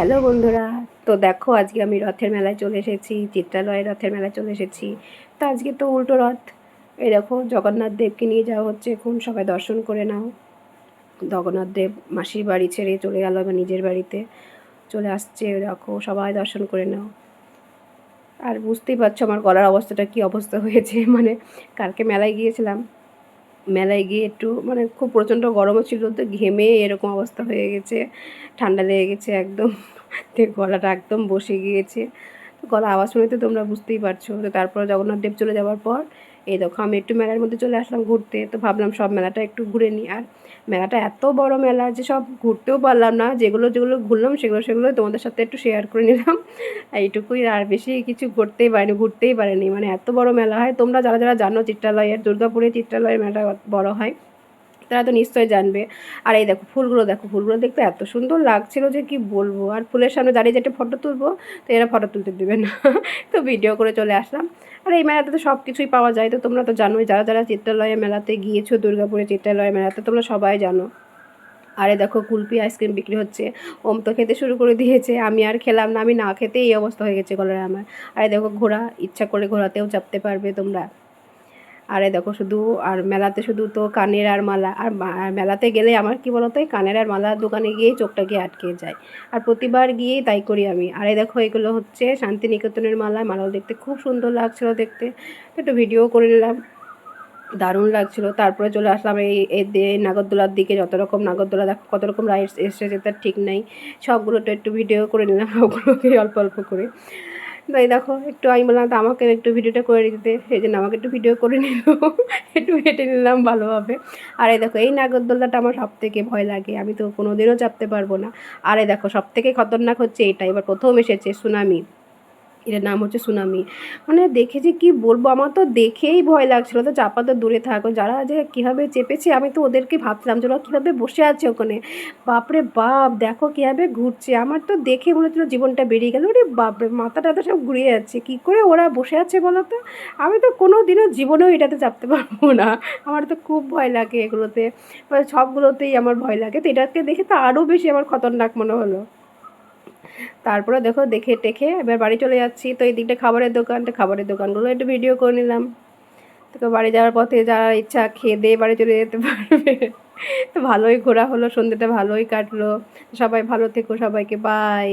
Hello বন্ধুরা, তো দেখো আজকে আমি রথের মেলায় চলে এসেছি, চিত্রালয়ের রথের মেলায় চলে এসেছি। তো আজকে তো উল্টো রথ। এই দেখো, জগন্নাথ দেবকে নিয়ে যাওয়া হচ্ছে এখন, সবাই দর্শন করে নাও। জগন্নাথ দেব মাসির বাড়ি ছেড়ে চলে গেল আমার নিজের বাড়িতে। চলে আসছে দেখো, সবাই দর্শন করে নাও। আর বুঝতেই পারছ আমার গলার অবস্থাটা কি অবস্থা হয়েছে মানে কালকে মেলায় গিয়েছিলাম। মেলায় গিয়ে একটু মানে খুব প্রচণ্ড গরমও ছিল তো ঘেমে এরকম অবস্থা হয়ে গেছে, ঠান্ডা লেগে গেছে একদম, গলাটা একদম বসে গিয়েছে। গলা আওয়াজ শুনে তো তোমরা বুঝতেই পারছ। তো তারপর জগন্নাথ দেব চলে যাওয়ার পর, এই দেখো আমি একটু মেলার মধ্যে চলে আসলাম ঘুরতে, তো ভাবলাম সব মেলাটা একটু ঘুরে নিই। আর মেলাটা এত বড় মেলা যে সব ঘুরতেও পারলাম না, যেগুলো যেগুলো ঘুরলাম সেগুলো সেগুলো তোমাদের সাথে একটু শেয়ার করে নিলাম। এইটুকুই, আর বেশি কিছু ঘুরতেই পারিনি ঘুরতেই পারিনি। মানে এত বড় মেলা হয়, তোমরা যারা যারা জানো, চিত্রালয়ের, দুর্গাপুরে চিত্রালয়ের মেলাটা বড় হয়। তারা তো নিশ্চয়ই জানবে। আর এই দেখো ফুলগুলো দেখো ফুলগুলো দেখতে এত সুন্দর লাগছিল যে কি বলব? আর ফুলের সামনে দাঁড়িয়ে যেটা ফটো তুলবো, তো এরা ফটো তুলতে দেবে না। তো ভিডিও করে চলে আসলাম। আর এই মেলাতে তো সব কিছুই পাওয়া যায়, তো তোমরা তো জানোই, যারা যারা চিত্রালয়ের মেলাতে গিয়েছো, দুর্গাপুরে চিত্রালয়ের মেলাতে, তোমরা সবাই জানো। আরে দেখো কুলপি আইসক্রিম বিক্রি হচ্ছে। ওম তো খেতে শুরু করে দিয়েছে। আমি আর খেলাম না, আমি না খেতে এই অবস্থা হয়ে গেছে গলার আমার। আরে দেখো ঘোড়া, ইচ্ছা করে ঘোড়াতেও চাপতে পারবে তোমরা। আরে দেখো শুধু আর মেলাতে শুধু তো কানের আর মালা, আর মেলাতে গেলে আমার কি বলতো, এই কানের আর মালার দোকানে গিয়েই চোখটা গিয়ে আটকে যায়। আর প্রতিবার গিয়েই তাই করি আমি। আরে দেখো, এগুলো হচ্ছে শান্তিনিকেতনের মালা। মালাও দেখতে খুব সুন্দর লাগছিল দেখতে। একটু ভিডিও করে নিলাম। দারুণ লাগছিল। তারপরে চলে আসলাম এই এই নাগরদোলার দিকে। যত রকম নাগরদোলা দেখো, কত রকম রাইডস এসেছে তার ঠিক নাই। সবগুলো তো একটু ভিডিও করে নিলাম। সবগুলোকে অল্প অল্প করে। তাই দেখো, একটু আমি বললাম, তো আমাকে একটু ভিডিওটা করে দিতে। সেই জন্য আমাকে একটু ভিডিও করে নিল। একটু হেঁটে নিলাম ভালোভাবে আর এই দেখো, এই নাগরদোল্লাটা আমার সব থেকে ভয় লাগে। আমি তো কোনো দিনও চাপতে পারব না। আর এই দেখো সব থেকে খতরনাক হচ্ছে এটা এবার প্রথম এসেছে সুনামি। এটার নাম হচ্ছে সুনামি। মানে দেখে যে কী বলব, আমার তো দেখেই ভয় লাগছিল তো চাপা তো দূরে থাকো, যারা যে কীভাবে চেপেছে আমি তো ওদেরকে ভাবছিলাম যে ওরা কীভাবে বসে আছে ওখানে। বাপরে বাপ, দেখো কীভাবে ঘুরছে। আমার তো দেখে মনে হচ্ছিল জীবনটা বেরিয়ে গেল। ওরে বাপরে মাথা টাথা সব ঘুরিয়ে যাচ্ছে। কী করে ওরা বসে আছে বলো তো? আমি তো কোনো দিনও জীবনেও এটাতে চাপতে পারব না। আমার তো খুব ভয় লাগে এগুলোতে। সবগুলোতেই আমার ভয় লাগে। তো এটাকে দেখে তো আরও বেশি আমার খতরনাক মনে হলো। তারপরে দেখো, দেখে টেখে এবার বাড়ি চলে যাচ্ছি। তো এই দিকটা খাবারের দোকানটা খাবারের দোকানগুলো একটু ভিডিও করে নিলাম। তো বাড়ি যাওয়ার পথে যারা ইচ্ছা খেয়ে দিয়ে বাড়ি চলে যেতে পারবে। তো ভালোই ঘোরা হলো, সন্ধ্যেটা ভালোই কাটলো। সবাই ভালো থেকো, সবাইকে বাই